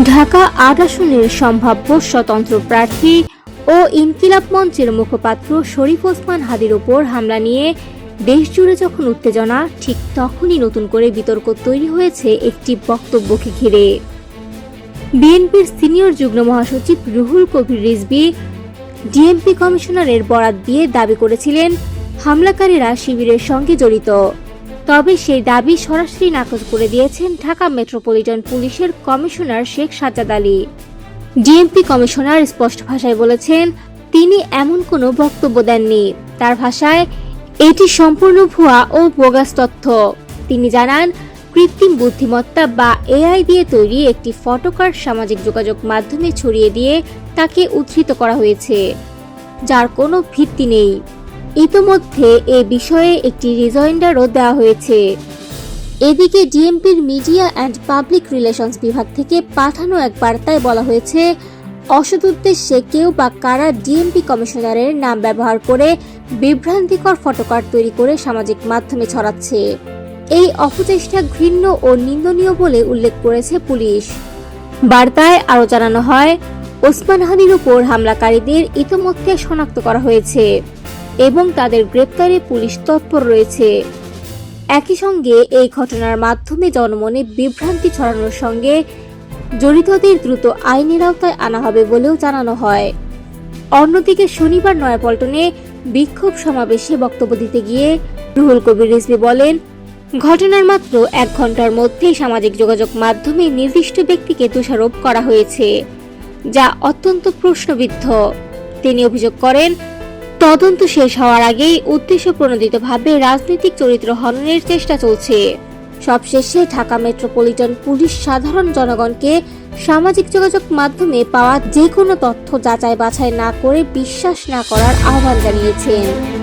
ঢাকা আট আসনের সম্ভাব্য স্বতন্ত্র প্রার্থী ও ইনকিলাব মঞ্চের মুখপাত্র শরীফ ওসমান হাদির ওপর হামলা নিয়ে দেশজুড়ে যখন উত্তেজনা, ঠিক তখনই নতুন করে বিতর্ক তৈরি হয়েছে একটি বক্তব্যকে ঘিরে। বিএনপির সিনিয়র যুগ্ম মহাসচিব রুহুল কবির রিজভী, ডিএমপি কমিশনারের বরাত দিয়ে দাবি করেছিলেন, হামলাকারীরা শিবিরের সঙ্গে জড়িত। তবে সেই দাবি সরাসরি নাকচ করে দিয়েছেন ঢাকা মেট্রোপলিটন পুলিশের commissioner Sheikh Sajjad Ali. DMP commissioner স্পষ্ট ভাষায় বলেছেন, তিনি এমন কোনো বক্তব্য দেননি। তার ভাষায়, এটি সম্পূর্ণ ভুয়া ও বোগাস তথ্য। তিনি জানান, কৃত্রিম বুদ্ধিমত্তা বা এআই দিয়ে তৈরি একটি ফটোকার্ড সামাজিক যোগাযোগ মাধ্যমে ছড়িয়ে দিয়ে তাকে উদ্ধৃত করা হয়েছে, যার কোনো ভিত্তি নেই। ইতোমধ্যে এ বিষয়ে একটি রিজয়েন্ডারও দেওয়া হয়েছে। এদিকে ডিএমপির মিডিয়া অ্যান্ড পাবলিক রিলেশনস বিভাগ থেকে পাঠানো এক বার্তায় বলা হয়েছে, অসৎ উদ্দেশ্যে কেউ বা কারা ডিএমপি কমিশনারের নাম ব্যবহার করে বিভ্রান্তিকর ফটোকার্ড তৈরি করে সামাজিক মাধ্যমে ছড়াচ্ছে। এই অপচেষ্টা ঘৃণ্য ও নিন্দনীয় বলে উল্লেখ করেছে পুলিশ। বার্তায় আরও জানানো হয়, ওসমান হানির উপর হামলাকারীদের ইতোমধ্যে শনাক্ত করা হয়েছে। এবং তাদের গ্রেপ্তারে পুলিশ তৎপর রয়েছে। একই সঙ্গে এই ঘটনার মাধ্যমে জনমনে বিভ্রান্তি ছড়ানোর সঙ্গে জড়িতদের দ্রুত আইনের আওতায় আনা হবে বলেও জানানো হয়। অন্যদিকে শনিবার নয়াপল্টনে বিক্ষোভ সমাবেশে বক্তব্য দিতে গিয়ে রুহুল কবির রিজভী বলেন, ঘটনার মাত্র এক ঘণ্টার মধ্যেই সামাজিক যোগাযোগ মাধ্যমে নির্দিষ্ট ব্যক্তিকে দোষারোপ করা হয়েছে, যা অত্যন্ত প্রশ্নবিদ্ধ। তিনি অভিযোগ করেন তদন্ত শেষ হওয়ার আগেই উদ্দেশ্য প্রণোদিতভাবে রাজনৈতিক চরিত্র হননের চেষ্টা চলছে। সবশেষে ঢাকা মেট্রোপলিটন পুলিশ সাধারণ জনগণকে সামাজিক যোগাযোগ মাধ্যমে পাওয়া যে কোনো তথ্য যাচাই বাছাই না করে বিশ্বাস না করার আহ্বান জানিয়েছেন